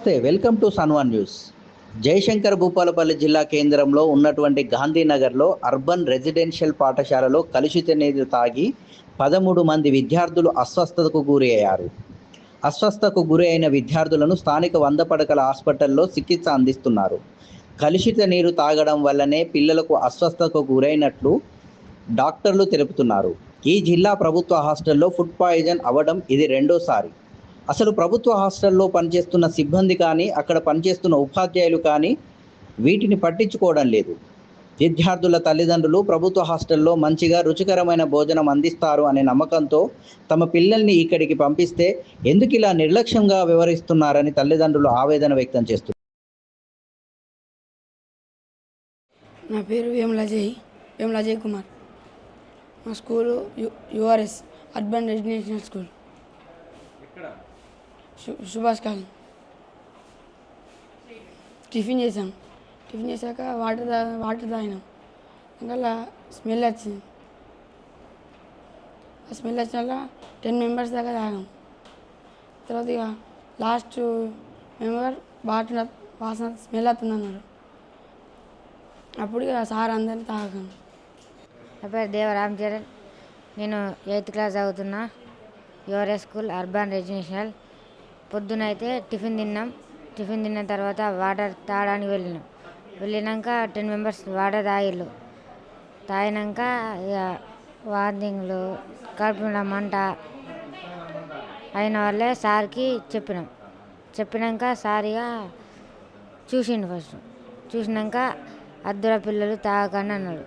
నమస్తే welcome to Sanwan news. Jayashankar Bhupalpally జిల్లా కేంద్రంలో ఉన్నటువంటి గాంధీనగర్లో అర్బన్ రెసిడెన్షియల్ పాఠశాలలో కలుషిత నీరు తాగి పదమూడు మంది విద్యార్థులు అస్వస్థతకు గురి అయ్యారు అస్వస్థకు గురి అయిన విద్యార్థులను స్థానిక వంద పడకల హాస్పిటల్లో చికిత్స అందిస్తున్నారు. కలుషిత నీరు తాగడం వల్లనే పిల్లలకు అస్వస్థకు గురైనట్లు డాక్టర్లు తెలుపుతున్నారు. ఈ జిల్లా ప్రభుత్వ హాస్టల్లో ఫుడ్ పాయిజన్ అవ్వడం ఇది రెండోసారి. అసలు ప్రభుత్వ హాస్టల్లో పనిచేస్తున్న సిబ్బంది కానీ అక్కడ పనిచేస్తున్న ఉపాధ్యాయులు కానీ వీటిని పట్టించుకోవడం లేదు. విద్యార్థుల తల్లిదండ్రులు ప్రభుత్వ హాస్టల్లో మంచిగా రుచికరమైన భోజనం అందిస్తారు అనే నమ్మకంతో తమ పిల్లల్ని ఇక్కడికి పంపిస్తే ఎందుకు ఇలా నిర్లక్ష్యంగా వ్యవహరిస్తున్నారని తల్లిదండ్రులు ఆవేదన వ్యక్తం చేస్తున్నారు నా పేరు వేముల అజయ్ వేముల అజయ్ కుమార్. మా school U URS urban residential school. Subhash colony tiffin చేసాం టిఫిన్ చేశాక వాటర్ తా వాటర్ తాగినాం అందువల్ల స్మెల్ వచ్చింది ఆ స్మెల్ వచ్చిన వల్ల టెన్ మెంబర్స్ దాకా తాగాం తర్వాత ఇక లాస్ట్ మెంబర్ వాటర్ వాసన స్మెల్ వస్తుంది అన్నారు అప్పుడు ఇక సార్ అందరిని తాగాం. నా పేరు దేవ రామ్ చరణ్ నేను ఎయిత్ క్లాస్ చదువుతున్నా. యువరే స్కూల్ అర్బన్ రెసిడెన్షియల్. పొద్దున అయితే టిఫిన్ తిన్నాం. టిఫిన్ తిన్న తర్వాత వాటర్ తాగడానికి వెళ్ళినాం. వెళ్ళినాక టెన్ మెంబర్స్ వాటర్ తాగిళ్ళు తాగినాక ఇక వాంతింగ్లు కడుపున మంట అయిన వల్లే సార్కి చెప్పినాం. చెప్పినాక సారిగా చూసిండు ఫస్ట్. చూసినాక అద్దుల పిల్లలు తాగకండి అన్నాడు.